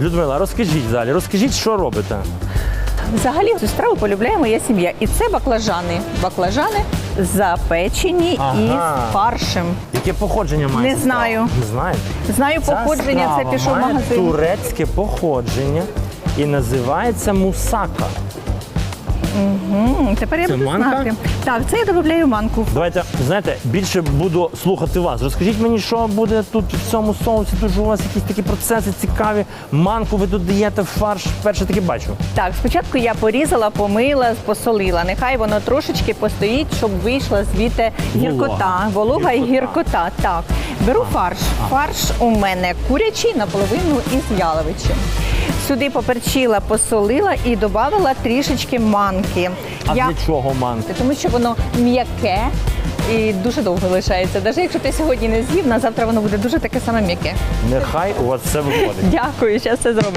Людмила, розкажіть взагалі, розкажіть, що робите? Взагалі цю страву полюбляє моя сім'я. І це баклажани. Баклажани запечені Ага. із фаршем. Яке походження має? Не знаю. Не знаю. Знаю Ця походження, це пішов в має магазин. турецьке походження і називається мусака. М, Тепер я Це буду манка? знати. Так, це я додаю манку. Давайте, знаєте, більше буду слухати вас. Розкажіть мені, що буде тут в цьому соусі. Тут у вас якісь такі процеси цікаві. Манку ви додаєте в фарш. Перше таки бачу. Так, спочатку я порізала, помила, посолила. Нехай воно трошечки постоїть, щоб вийшла звідти гіркота. Волога і Гіркота. гіркота. Так. Беру фарш. Фарш у мене курячий наполовину із яловичем. Сюди поперчила, посолила і додала трішечки манки. А Я- для чого манки? Тому що воно м'яке і дуже довго лишається. Навіть якщо ти сьогодні не з'їв, на завтра воно буде дуже таке саме м'яке. Нехай у вас все виходить. Дякую, зараз все зробимо.